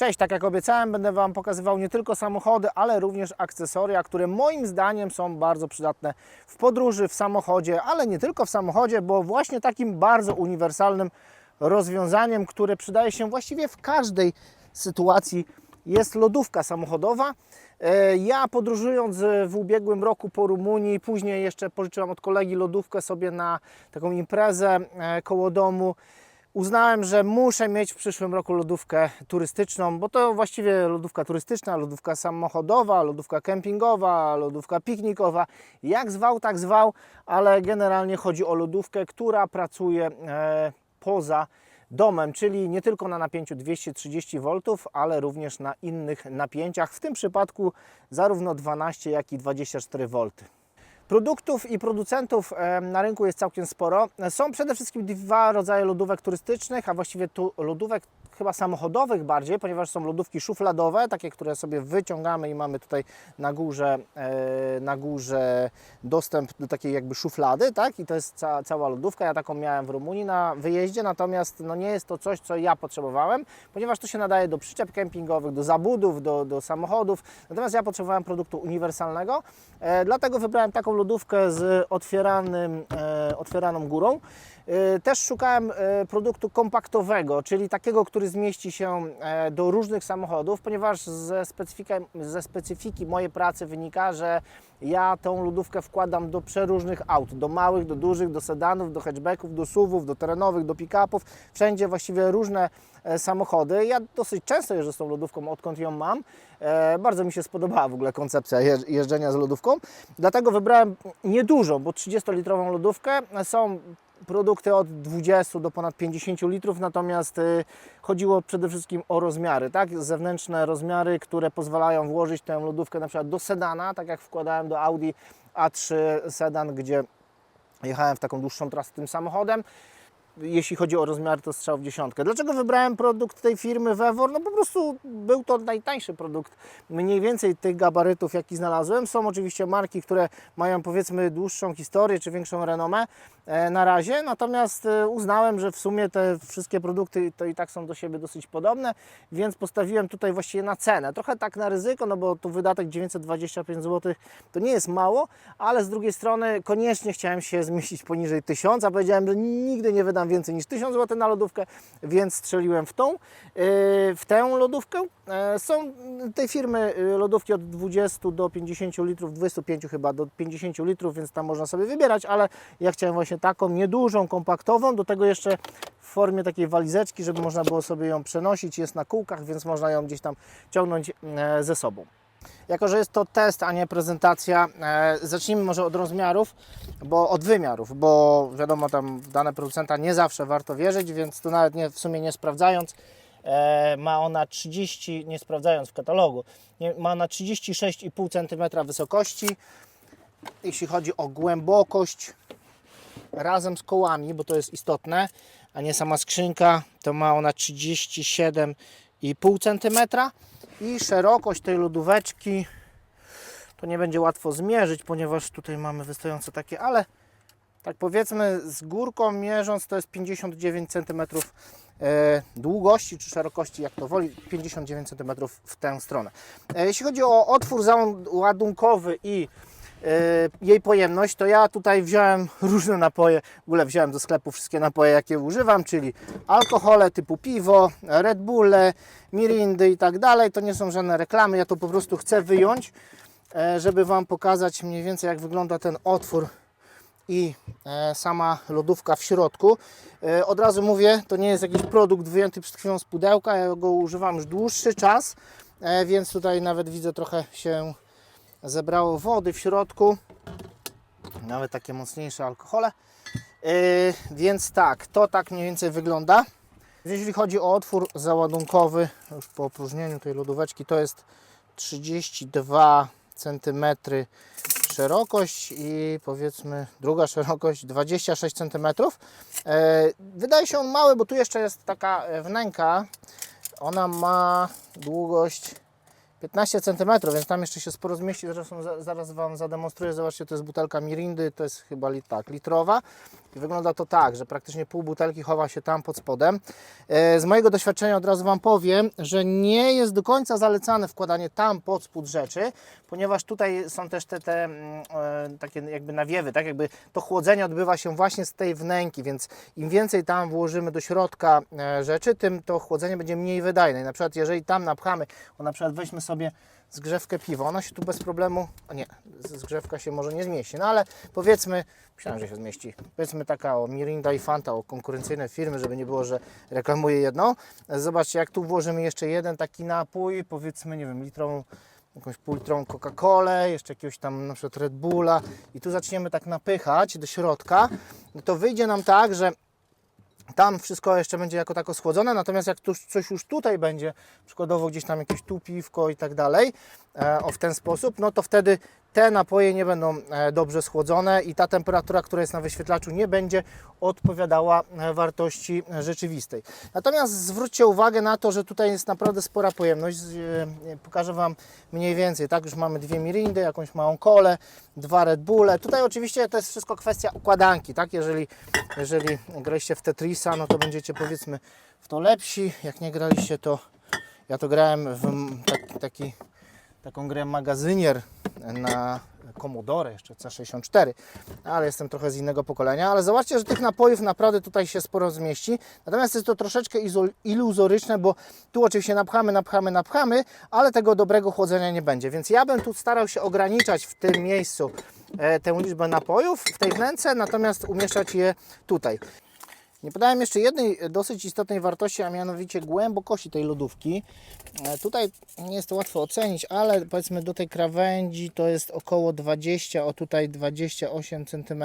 Cześć, tak jak obiecałem, będę Wam pokazywał nie tylko samochody, ale również akcesoria, które moim zdaniem są bardzo przydatne w podróży, w samochodzie, ale nie tylko w samochodzie, bo właśnie takim bardzo uniwersalnym rozwiązaniem, które przydaje się właściwie w każdej sytuacji, jest lodówka samochodowa. E, Ja podróżując w ubiegłym roku po Rumunii, później jeszcze pożyczyłam od kolegi lodówkę sobie na taką imprezę e, koło domu. Uznałem, że muszę mieć w przyszłym roku lodówkę turystyczną, bo to właściwie lodówka turystyczna, lodówka samochodowa, lodówka kempingowa, lodówka piknikowa. Jak zwał, tak zwał, ale generalnie chodzi o lodówkę, która pracuje e, poza domem, czyli nie tylko na napięciu 230 V, ale również na innych napięciach, w tym przypadku zarówno 12, jak i 24 V. Produktów i producentów na rynku jest całkiem sporo. Są przede wszystkim dwa rodzaje lodówek turystycznych, a właściwie tu lodówek chyba samochodowych bardziej, ponieważ są lodówki szufladowe, takie, które sobie wyciągamy i mamy tutaj na górze, e, na górze dostęp do takiej jakby szuflady, tak? I to jest ca cała lodówka. Ja taką miałem w Rumunii na wyjeździe, natomiast no, nie jest to coś, co ja potrzebowałem, ponieważ to się nadaje do przyczep kempingowych, do zabudów, do, do samochodów. Natomiast ja potrzebowałem produktu uniwersalnego, e, dlatego wybrałem taką lodówkę z otwieranym, e, otwieraną górą. E, Też szukałem e, produktu kompaktowego, czyli takiego, który zmieści się e, do różnych samochodów, ponieważ ze, ze specyfiki mojej pracy wynika, że ja tą lodówkę wkładam do przeróżnych aut, do małych, do dużych, do sedanów, do hatchbacków, do SUVów, do terenowych, do pick-upów, wszędzie właściwie różne samochody. Ja dosyć często jeżdżę z tą lodówką, odkąd ją mam. E, Bardzo mi się spodobała w ogóle koncepcja jeż- jeżdżenia z lodówką, dlatego wybrałem niedużą, bo 30-litrową lodówkę. Są produkty od 20 do ponad 50 litrów, natomiast y, chodziło przede wszystkim o rozmiary, tak? Zewnętrzne rozmiary, które pozwalają włożyć tę lodówkę na przykład do sedana, tak jak wkładałem do Audi A3 sedan, gdzie jechałem w taką dłuższą trasę tym samochodem. Jeśli chodzi o rozmiar, to strzał w dziesiątkę. Dlaczego wybrałem produkt tej firmy Vevor? No po prostu był to najtańszy produkt, mniej więcej tych gabarytów, jaki znalazłem. Są oczywiście marki, które mają powiedzmy dłuższą historię czy większą renomę na razie, natomiast e, uznałem, że w sumie te wszystkie produkty to i tak są do siebie dosyć podobne, więc postawiłem tutaj właściwie na cenę. Trochę tak na ryzyko, no bo tu wydatek 925 zł to nie jest mało, ale z drugiej strony koniecznie chciałem się zmieścić poniżej 1000, a powiedziałem, że nigdy nie wydam więcej niż 1000 zł na lodówkę, więc strzeliłem w tą, yy, w tę lodówkę. E, Są tej firmy lodówki od 20 do 50 litrów, 25 chyba do 50 litrów, więc tam można sobie wybierać, ale ja chciałem właśnie taką niedużą, kompaktową, do tego jeszcze w formie takiej walizeczki, żeby można było sobie ją przenosić, jest na kółkach, więc można ją gdzieś tam ciągnąć e, ze sobą. Jako, że jest to test, a nie prezentacja, e, zacznijmy może od rozmiarów, bo od wymiarów, bo wiadomo, tam dane producenta nie zawsze warto wierzyć, więc tu nawet nie, w sumie nie sprawdzając, e, ma ona 30, nie sprawdzając w katalogu, nie, ma ona 36,5 cm wysokości. Jeśli chodzi o głębokość, razem z kołami, bo to jest istotne, a nie sama skrzynka, to ma ona 37,5 cm i szerokość tej lodóweczki to nie będzie łatwo zmierzyć, ponieważ tutaj mamy wystające takie, ale tak powiedzmy z górką mierząc to jest 59 cm e, długości czy szerokości, jak to woli, 59 cm w tę stronę. E, jeśli chodzi o otwór załadunkowy i jej pojemność, to ja tutaj wziąłem różne napoje, w ogóle wziąłem do sklepu wszystkie napoje, jakie używam, czyli alkohole typu piwo, Red Bulle, Mirindy i tak dalej. To nie są żadne reklamy, ja to po prostu chcę wyjąć, e, żeby Wam pokazać mniej więcej jak wygląda ten otwór i e, sama lodówka w środku. Od razu mówię, to nie jest jakiś produkt wyjęty przed chwilą z pudełka, ja go używam już dłuższy czas, więc tutaj nawet widzę trochę się zebrało wody w środku, nawet takie mocniejsze alkohole. Yy, więc tak, to tak mniej więcej wygląda. Jeśli chodzi o otwór załadunkowy, już po opróżnieniu tej lodóweczki, to jest 32 cm szerokość i powiedzmy druga szerokość 26 cm. Yy, wydaje się on mały, bo tu jeszcze jest taka e, wnęka. Ona ma długość 15 cm, więc tam jeszcze się sporo zmieści. Zresztą za- zaraz Wam zademonstruję. Zobaczcie, to jest butelka Mirindy, to jest chyba tak, litrowa. I wygląda to tak, że praktycznie pół butelki chowa się tam pod spodem. E, Z mojego doświadczenia od razu Wam powiem, że nie jest do końca zalecane wkładanie tam pod spód rzeczy, ponieważ tutaj są też te, te mm, e, takie jakby nawiewy, tak jakby to chłodzenie odbywa się właśnie z tej wnęki, więc im więcej tam włożymy do środka e, rzeczy, tym to chłodzenie będzie mniej wydajne. I na przykład jeżeli tam napchamy, o na przykład weźmy sobie zgrzewkę piwa, ona się tu bez problemu, a nie, zgrzewka się może nie zmieści, no ale powiedzmy, myślałem, że się zmieści, powiedzmy taka o Mirinda i Fanta, o konkurencyjne firmy, żeby nie było, że reklamuję jedną. Zobaczcie, jak tu włożymy jeszcze jeden taki napój, powiedzmy, nie wiem, litrową, jakąś półlitrową Coca-Colę, jeszcze jakiegoś tam na przykład Red Bulla i tu zaczniemy tak napychać do środka, no to wyjdzie nam tak, że tam wszystko jeszcze będzie jako tako schłodzone, natomiast jak tu, coś już tutaj będzie, przykładowo gdzieś tam jakieś tu piwko i tak dalej, e, o w ten sposób, no to wtedy te napoje nie będą e, dobrze schłodzone i ta temperatura, która jest na wyświetlaczu nie będzie odpowiadała e, wartości rzeczywistej. Natomiast zwróćcie uwagę na to, że tutaj jest naprawdę spora pojemność. Pokażę Wam mniej więcej, tak? Już mamy dwie mirindy, jakąś małą kolę, dwa Red Bulle. Tutaj oczywiście to jest wszystko kwestia układanki, tak? Jeżeli, jeżeli graliście w No to będziecie powiedzmy w to lepsi. Jak nie graliście, to ja to grałem w taki, taki taką grę magazynier na Commodore jeszcze C64, ale jestem trochę z innego pokolenia, ale zobaczcie, że tych napojów naprawdę tutaj się sporo zmieści, natomiast jest to troszeczkę iluzoryczne, bo tu oczywiście napchamy, napchamy, napchamy, ale tego dobrego chłodzenia nie będzie, więc ja bym tu starał się ograniczać w tym miejscu e, tę liczbę napojów w tej wnęce, natomiast umieszczać je tutaj. Nie podałem jeszcze jednej e, dosyć istotnej wartości, a mianowicie głębokości tej lodówki. E, Tutaj nie jest to łatwo ocenić, ale powiedzmy do tej krawędzi to jest około 20, o tutaj 28 cm.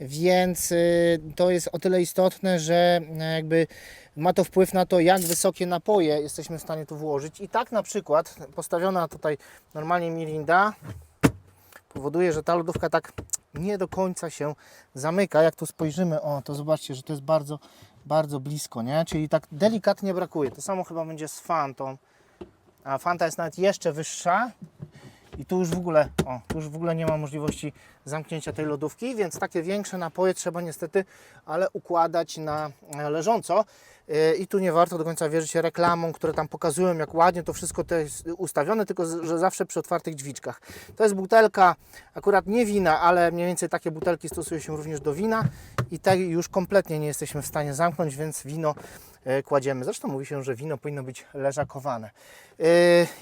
Więc y, to jest o tyle istotne, że e, jakby ma to wpływ na to, jak wysokie napoje jesteśmy w stanie tu włożyć. I tak na przykład postawiona tutaj normalnie Mirinda powoduje, że ta lodówka tak nie do końca się zamyka. Jak tu spojrzymy, o to zobaczcie, że to jest bardzo, bardzo blisko, nie? Czyli tak delikatnie brakuje. To samo chyba będzie z Fantą. A Fanta jest nawet jeszcze wyższa. I tu już w ogóle, o, tu już w ogóle nie ma możliwości zamknięcia tej lodówki, więc takie większe napoje trzeba niestety, ale układać na e, leżąco. E, I tu nie warto do końca wierzyć reklamom, które tam pokazują, jak ładnie to wszystko to jest ustawione, tylko że zawsze przy otwartych drzwiczkach. To jest butelka, akurat nie wina, ale mniej więcej takie butelki stosuje się również do wina i tej już kompletnie nie jesteśmy w stanie zamknąć, więc wino e, kładziemy. Zresztą mówi się, że wino powinno być leżakowane. E,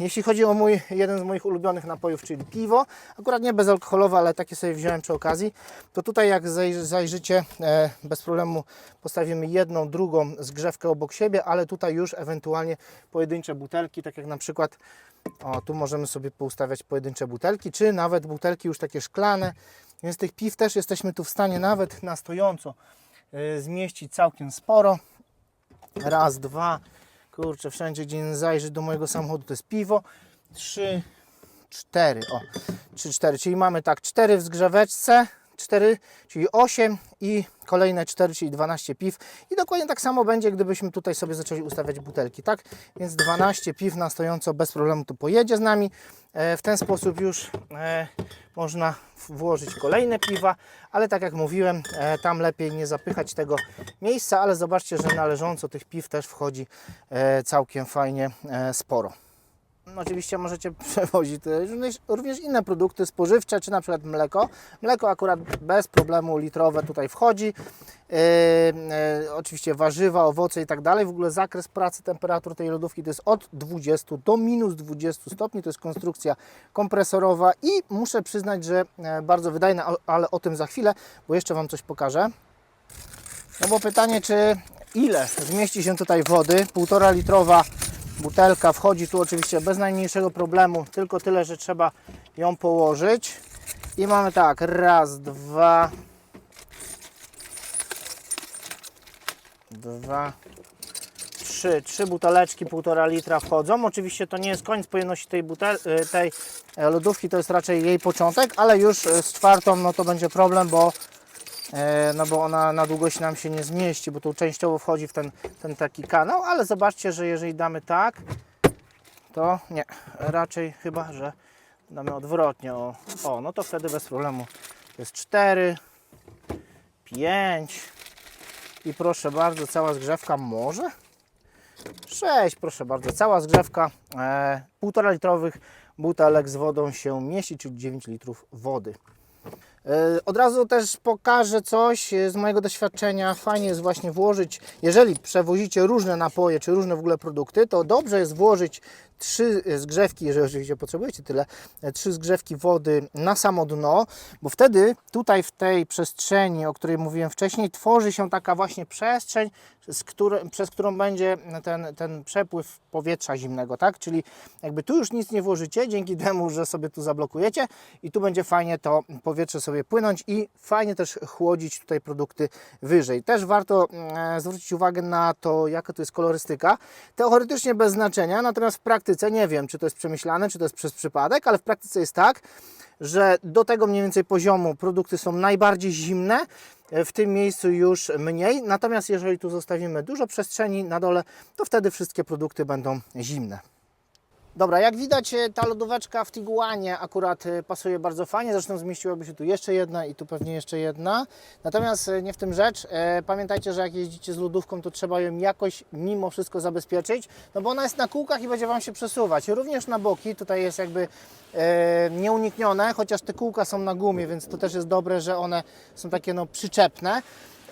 Jeśli chodzi o mój, jeden z moich ulubionych napojów, czyli piwo, akurat nie bezalkoholowe, ale takie sobie wziąłem przy okazji, to tutaj jak zaj- zajrzycie, bez problemu postawimy jedną, drugą zgrzewkę obok siebie, ale tutaj już ewentualnie pojedyncze butelki, tak jak na przykład o, tu możemy sobie poustawiać pojedyncze butelki, czy nawet butelki już takie szklane, więc tych piw też jesteśmy tu w stanie nawet na stojąco e, zmieścić całkiem sporo. Raz, dwa, kurczę, wszędzie gdzie nie zajrzeć do mojego samochodu to jest piwo. Trzy, cztery, o, trzy, cztery, czyli mamy tak, cztery w zgrzeweczce, cztery, czyli 8 i kolejne 4, czyli 12 piw. I dokładnie tak samo będzie, gdybyśmy tutaj sobie zaczęli ustawiać butelki, tak? Więc 12 piw na stojąco bez problemu tu pojedzie z nami. E, w ten sposób już e, można włożyć kolejne piwa, ale tak jak mówiłem, e, tam lepiej nie zapychać tego miejsca, ale zobaczcie, że należąco tych piw też wchodzi całkiem fajnie sporo. Oczywiście możecie przewozić również, również inne produkty spożywcze, czy na przykład mleko. Mleko akurat bez problemu litrowe tutaj wchodzi. Yy, yy, oczywiście warzywa, owoce i tak dalej. W ogóle zakres pracy temperatur tej lodówki to jest od 20 do minus 20 stopni. To jest konstrukcja kompresorowa i muszę przyznać, że e, bardzo wydajna, ale o tym za chwilę, bo jeszcze Wam coś pokażę. No bo pytanie, czy ile zmieści się tutaj wody? Półtora litrowa butelka wchodzi tu oczywiście bez najmniejszego problemu, tylko tyle, że trzeba ją położyć. I mamy tak, raz, dwa, dwa, trzy, trzy buteleczki półtora litra wchodzą. Oczywiście to nie jest koniec pojemności tej, butel, y, tej e, lodówki, to jest raczej jej początek, ale już e, z czwartą no to będzie problem, bo no bo ona na długość nam się nie zmieści, bo tu częściowo wchodzi w ten, ten taki kanał, ale zobaczcie, że jeżeli damy tak, to nie, raczej chyba, że damy odwrotnie. O, o no to wtedy bez problemu. Jest 4, 5 i proszę bardzo, cała zgrzewka może? 6, proszę bardzo, cała zgrzewka e, 1,5 litrowych butelek z wodą się mieści, czyli 9 litrów wody. E, Od razu też pokażę coś e, z mojego doświadczenia. Fajnie jest właśnie włożyć, jeżeli przewozicie różne napoje, czy różne w ogóle produkty, to dobrze jest włożyć trzy zgrzewki, jeżeli oczywiście potrzebujecie tyle, e, trzy zgrzewki wody na samo dno, bo wtedy tutaj w tej przestrzeni, o której mówiłem wcześniej, tworzy się taka właśnie przestrzeń, z której, przez którą będzie ten, ten przepływ powietrza zimnego, tak? Czyli jakby tu już nic nie włożycie, dzięki temu, że sobie tu zablokujecie i tu będzie fajnie to powietrze sobie płynąć i fajnie też chłodzić tutaj produkty wyżej. Też warto mm, zwrócić uwagę na to, jaka to jest kolorystyka. Teoretycznie bez znaczenia, natomiast w praktyce nie wiem, czy to jest przemyślane, czy to jest przez przypadek, ale w praktyce jest tak, że do tego mniej więcej poziomu produkty są najbardziej zimne, w tym miejscu już mniej. Natomiast jeżeli tu zostawimy dużo przestrzeni na dole, to wtedy wszystkie produkty będą zimne. Dobra, jak widać e, ta lodóweczka w Tiguanie akurat e, pasuje bardzo fajnie, zresztą zmieściłaby się tu jeszcze jedna i tu pewnie jeszcze jedna. Natomiast e, nie w tym rzecz. Pamiętajcie, że jak jeździcie z lodówką, to trzeba ją jakoś mimo wszystko zabezpieczyć, no bo ona jest na kółkach i będzie Wam się przesuwać. Również na boki, tutaj jest jakby nieuniknione, chociaż te kółka są na gumie, więc to też jest dobre, że one są takie no przyczepne.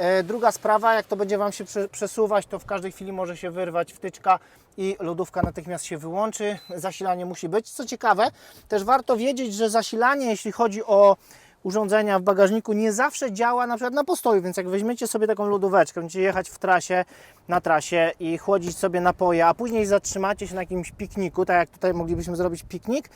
E, Druga sprawa, jak to będzie Wam się prze- przesuwać, to w każdej chwili może się wyrwać wtyczka i lodówka natychmiast się wyłączy. Zasilanie musi być. Co ciekawe, też warto wiedzieć, że zasilanie, jeśli chodzi o urządzenia w bagażniku, nie zawsze działa na przykład na postoju, więc jak weźmiecie sobie taką lodóweczkę, będziecie jechać w trasie, na trasie i chłodzić sobie napoje, a później zatrzymacie się na jakimś pikniku, tak jak tutaj moglibyśmy zrobić piknik,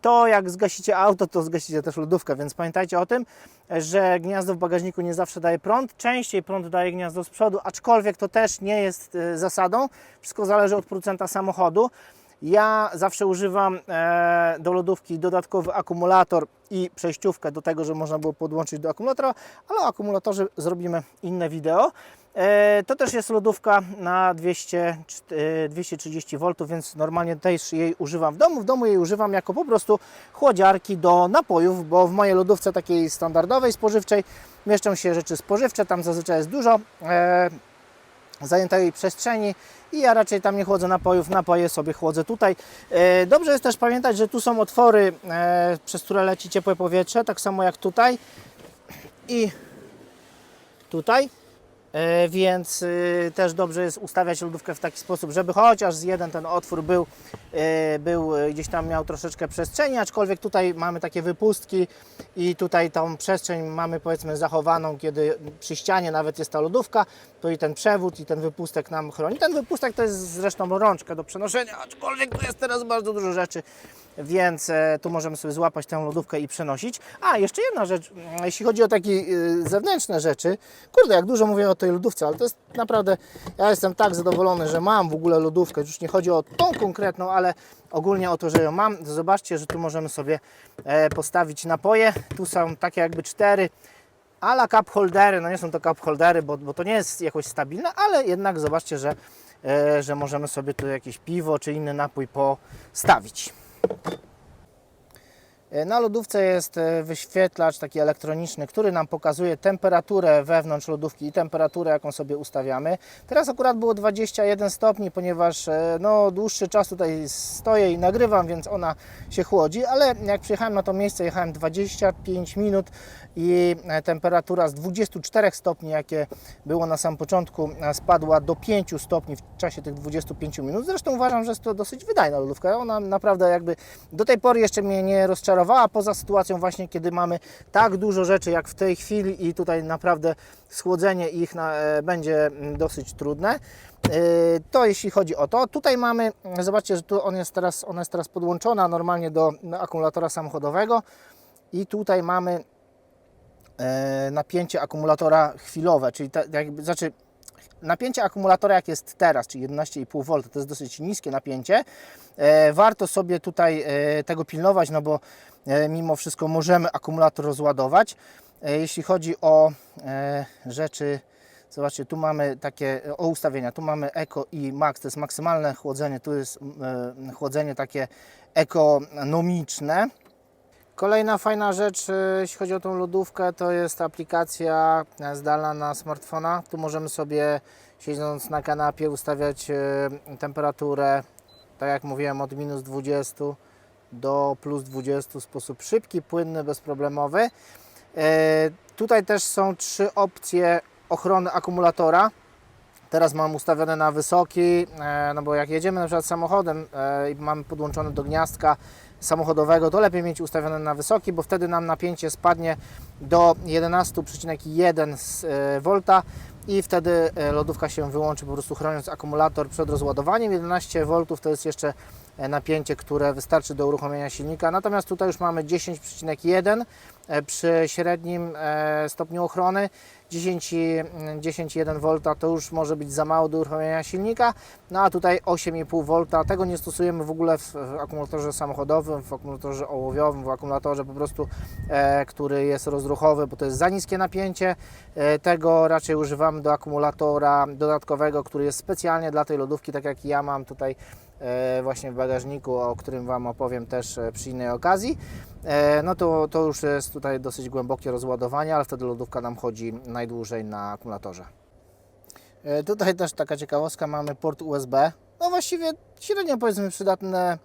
to jak zgasicie auto, to zgasicie też lodówkę, więc pamiętajcie o tym, że gniazdo w bagażniku nie zawsze daje prąd, częściej prąd daje gniazdo z przodu, aczkolwiek to też nie jest e, zasadą, wszystko zależy od producenta samochodu. Ja zawsze używam e, do lodówki dodatkowy akumulator i przejściówkę do tego, żeby można było podłączyć do akumulatora, ale o akumulatorze zrobimy inne wideo. E, to też jest lodówka na 200, e, 230 V, więc normalnie też jej używam w domu. W domu jej używam jako po prostu chłodziarki do napojów, bo w mojej lodówce takiej standardowej, spożywczej mieszczą się rzeczy spożywcze, tam zazwyczaj jest dużo e, zajętej przestrzeni i ja raczej tam nie chłodzę napojów, napoje sobie chłodzę tutaj. E, Dobrze jest też pamiętać, że tu są otwory, przez które leci ciepłe powietrze, tak samo jak tutaj i tutaj. E, Więc y, też dobrze jest ustawiać lodówkę w taki sposób, żeby chociaż z jeden ten otwór był, e, był e, gdzieś tam miał troszeczkę przestrzeni, aczkolwiek tutaj mamy takie wypustki i tutaj tą przestrzeń mamy powiedzmy zachowaną, kiedy przy ścianie nawet jest ta lodówka, to i ten przewód i ten wypustek nam chroni. Ten wypustek to jest zresztą rączka do przenoszenia, aczkolwiek tu jest teraz bardzo dużo rzeczy, więc e, tu możemy sobie złapać tę lodówkę i przenosić. A, jeszcze jedna rzecz, mm, jeśli chodzi o takie y, zewnętrzne rzeczy, kurde, jak dużo mówię o tej lodówce, ale to jest naprawdę, ja jestem tak zadowolony, że mam w ogóle lodówkę, już nie chodzi o tą konkretną, ale ogólnie o to, że ją mam. Zobaczcie, że tu możemy sobie e, postawić napoje, tu są takie jakby cztery ala cup holdery, no nie są to cup holdery, bo, bo to nie jest jakoś stabilne, ale jednak zobaczcie, że, e, że możemy sobie tu jakieś piwo czy inny napój postawić. E, Na lodówce jest e, wyświetlacz taki elektroniczny, który nam pokazuje temperaturę wewnątrz lodówki i temperaturę, jaką sobie ustawiamy. Teraz akurat było 21 stopni, ponieważ e, no, dłuższy czas tutaj stoję i nagrywam, więc ona się chłodzi, ale jak przyjechałem na to miejsce, jechałem 25 minut i temperatura z 24 stopni, jakie było na samym początku, spadła do 5 stopni w czasie tych 25 minut. Zresztą uważam, że jest to dosyć wydajna lodówka. Ona naprawdę jakby do tej pory jeszcze mnie nie rozczarowała, poza sytuacją właśnie, kiedy mamy tak dużo rzeczy jak w tej chwili i tutaj naprawdę schłodzenie ich na, e, będzie mm, dosyć trudne. E, To jeśli chodzi o to. Tutaj mamy, mm, zobaczcie, że tu on jest teraz, ona jest teraz podłączona normalnie do akumulatora samochodowego i tutaj mamy e, napięcie akumulatora chwilowe, czyli ta, jakby, znaczy napięcie akumulatora jak jest teraz, czyli 11,5 V, to jest dosyć niskie napięcie. E, warto sobie tutaj e, tego pilnować, no bo e, mimo wszystko możemy akumulator rozładować. Jeśli chodzi o rzeczy Zobaczcie, tu mamy takie o ustawienia, tu mamy Eco i Max, to jest maksymalne chłodzenie, tu jest chłodzenie takie ekonomiczne. Kolejna fajna rzecz, e, jeśli chodzi o tą lodówkę, to jest aplikacja e, zdalna na smartfona. Tu możemy sobie siedząc na kanapie ustawiać e, temperaturę, tak jak mówiłem, od minus 20 do plus 20 w sposób szybki, płynny, bezproblemowy. Tutaj też są trzy opcje ochrony akumulatora. Teraz mam ustawione na wysoki, no bo jak jedziemy na przykład samochodem i mamy podłączony do gniazdka samochodowego, to lepiej mieć ustawione na wysoki, bo wtedy nam napięcie spadnie do 11,1 s- e, V i wtedy e, lodówka się wyłączy, po prostu chroniąc akumulator przed rozładowaniem. 11 V to jest jeszcze e, napięcie, które wystarczy do uruchomienia silnika. Natomiast tutaj już mamy 10,1 e, przy średnim stopniu ochrony. 10 i- mm, 10,1 V to już może być za mało do uruchomienia silnika, no a tutaj 8,5 V. Tego nie stosujemy w ogóle w, akumulatorze samochodowym, w akumulatorze ołowiowym, w akumulatorze po prostu, e, który jest rozruchowy, bo to jest za niskie napięcie. E, tego raczej używamy do akumulatora dodatkowego, który jest specjalnie dla tej lodówki, tak jak ja mam tutaj właśnie w bagażniku, o którym Wam opowiem też e, przy innej okazji. E, No to, to już jest tutaj dosyć głębokie rozładowanie, ale wtedy lodówka nam chodzi najdłużej na akumulatorze. E, Tutaj też taka ciekawostka, mamy port USB. No właściwie średnio powiedzmy przydatne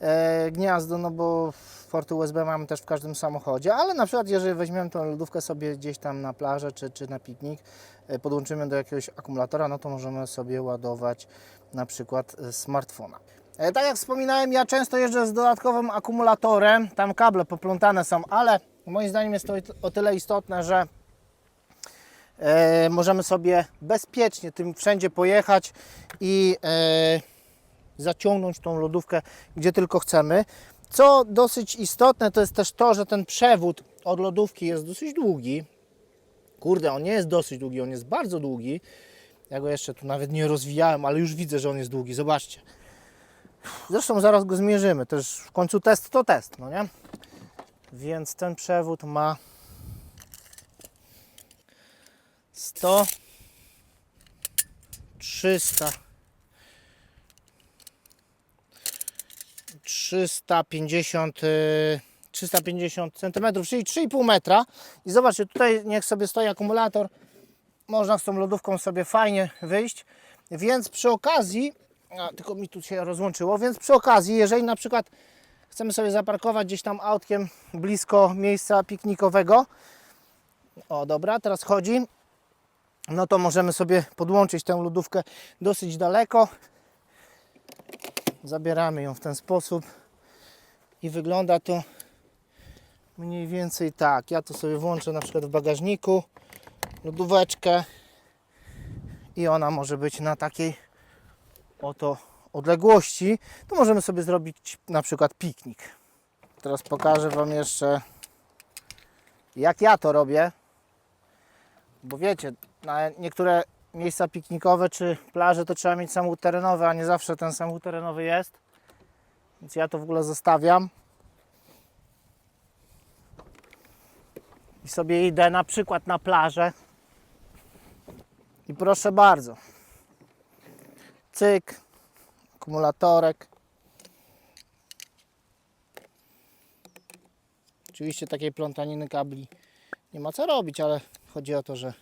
e, gniazdo, no bo porty USB mamy też w każdym samochodzie, ale na przykład jeżeli weźmiemy tą lodówkę sobie gdzieś tam na plażę czy, czy na piknik, e, podłączymy do jakiegoś akumulatora, no to możemy sobie ładować na przykład e, smartfona. E, Tak jak wspominałem, ja często jeżdżę z dodatkowym akumulatorem, tam kable poplątane są, ale moim zdaniem jest to o tyle istotne, że e, możemy sobie bezpiecznie tym wszędzie pojechać i zaciągnąć tą lodówkę gdzie tylko chcemy. Co dosyć istotne, to jest też to, że ten przewód od lodówki jest dosyć długi. Kurde, on nie jest dosyć długi, on jest bardzo długi. Ja go jeszcze tu nawet nie rozwijałem, ale już widzę, że on jest długi. Zobaczcie. Zresztą zaraz go zmierzymy. Też w końcu test to test, no nie? Więc ten przewód ma 100 300 350 y, 350 cm, czyli 3,5 metra. I zobaczcie, tutaj niech sobie stoi akumulator. Można z tą lodówką sobie fajnie wyjść. Więc przy okazji, a, tylko mi tu się rozłączyło, więc przy okazji, jeżeli na przykład chcemy sobie zaparkować gdzieś tam autkiem blisko miejsca piknikowego, o dobra, teraz chodzi, no to możemy sobie podłączyć tę lodówkę dosyć daleko. Zabieramy ją w ten sposób i wygląda to mniej więcej tak. Ja to sobie włączę na przykład w bagażniku lodóweczkę i ona może być na takiej oto odległości. To możemy sobie zrobić na przykład piknik. Teraz pokażę Wam jeszcze jak ja to robię. Bo wiecie, na niektóre miejsca piknikowe czy plaże to trzeba mieć samochód terenowy, a nie zawsze ten samochód terenowy jest. Więc ja to w ogóle zostawiam. I sobie idę na przykład na plażę. I proszę bardzo. Cyk, akumulatorek. Oczywiście takiej plątaniny kabli nie ma co robić, ale chodzi o to, że,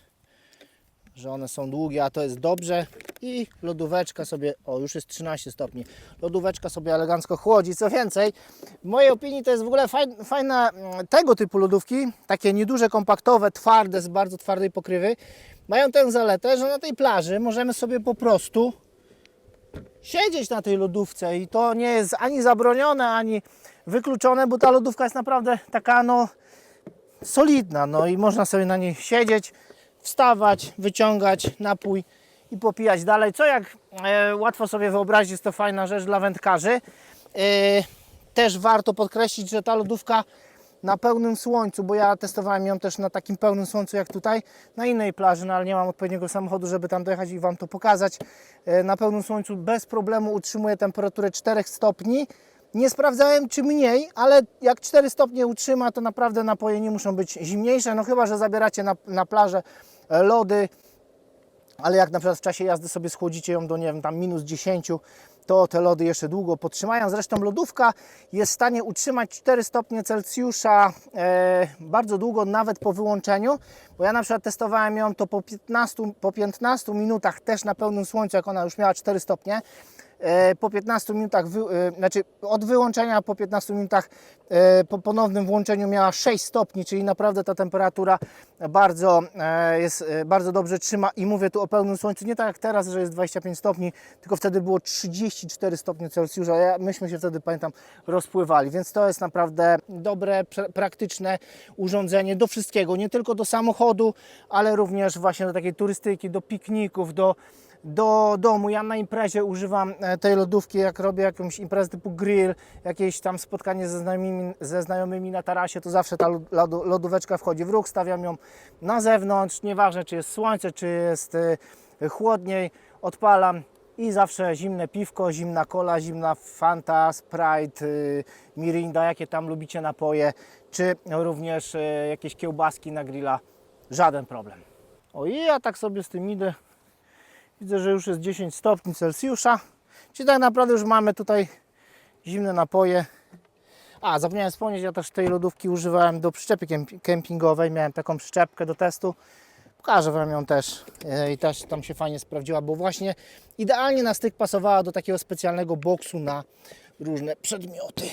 że one są długie, a to jest dobrze. I lodóweczka sobie, o już jest 13 stopni, lodóweczka sobie elegancko chłodzi. Co więcej, w mojej opinii to jest w ogóle fajne mm, tego typu lodówki, takie nieduże, kompaktowe, twarde, z bardzo twardej pokrywy, mają tę zaletę, że na tej plaży możemy sobie po prostu siedzieć na tej lodówce i to nie jest ani zabronione, ani wykluczone, bo ta lodówka jest naprawdę taka no solidna, no i można sobie na niej siedzieć, wstawać, wyciągać napój i popijać dalej, co jak e, łatwo sobie wyobrazić, jest to fajna rzecz dla wędkarzy. E, też warto podkreślić, że ta lodówka na pełnym słońcu, bo ja testowałem ją też na takim pełnym słońcu jak tutaj, na innej plaży, no ale nie mam odpowiedniego samochodu, żeby tam dojechać i Wam to pokazać. E, Na pełnym słońcu bez problemu utrzymuje temperaturę 4 stopni. Nie sprawdzałem czy mniej, ale jak 4 stopnie utrzyma, to naprawdę napoje nie muszą być zimniejsze, no chyba, że zabieracie na, na plażę e, lody ale jak na przykład w czasie jazdy sobie schłodzicie ją do, nie wiem, tam minus 10, to te lody jeszcze długo podtrzymają. Zresztą lodówka jest w stanie utrzymać 4 stopnie Celsjusza e, bardzo długo, nawet po wyłączeniu, bo ja na przykład testowałem ją to po 15, po 15 minutach też na pełnym słońcu, jak ona już miała 4 stopnie. E, po 15 minutach, e, znaczy od wyłączenia po 15 minutach e, po ponownym włączeniu miała 6 stopni, czyli naprawdę ta temperatura bardzo jest bardzo dobrze trzyma. I mówię tu o pełnym słońcu, nie tak jak teraz, że jest 25 stopni, tylko wtedy było 34 stopnie Celsjusza. Ja, myśmy się wtedy pamiętam rozpływali, więc to jest naprawdę dobre, pra- praktyczne urządzenie do wszystkiego, nie tylko do samochodu, ale również właśnie do takiej turystyki, do pikników, do do domu. Ja na imprezie używam e, tej lodówki, jak robię jakąś imprezę typu grill, jakieś tam spotkanie ze znajomymi, ze znajomymi na tarasie, to zawsze ta lodóweczka wchodzi w ruch, stawiam ją na zewnątrz, nieważne czy jest słońce, czy jest e, chłodniej, odpalam i zawsze zimne piwko, zimna cola, zimna Fanta, Sprite, y, Mirinda, jakie tam lubicie napoje, czy również e, jakieś kiełbaski na grilla, żaden problem. O i ja tak sobie z tym idę. Widzę, że już jest 10 stopni Celsjusza. Czyli tak naprawdę już mamy tutaj zimne napoje. A, zapomniałem wspomnieć, ja też tej lodówki używałem do przyczepy kemp- kempingowej. Miałem taką przyczepkę do testu. Pokażę Wam ją też e, i też tam się fajnie sprawdziła, bo właśnie idealnie na styk pasowała do takiego specjalnego boksu na różne przedmioty.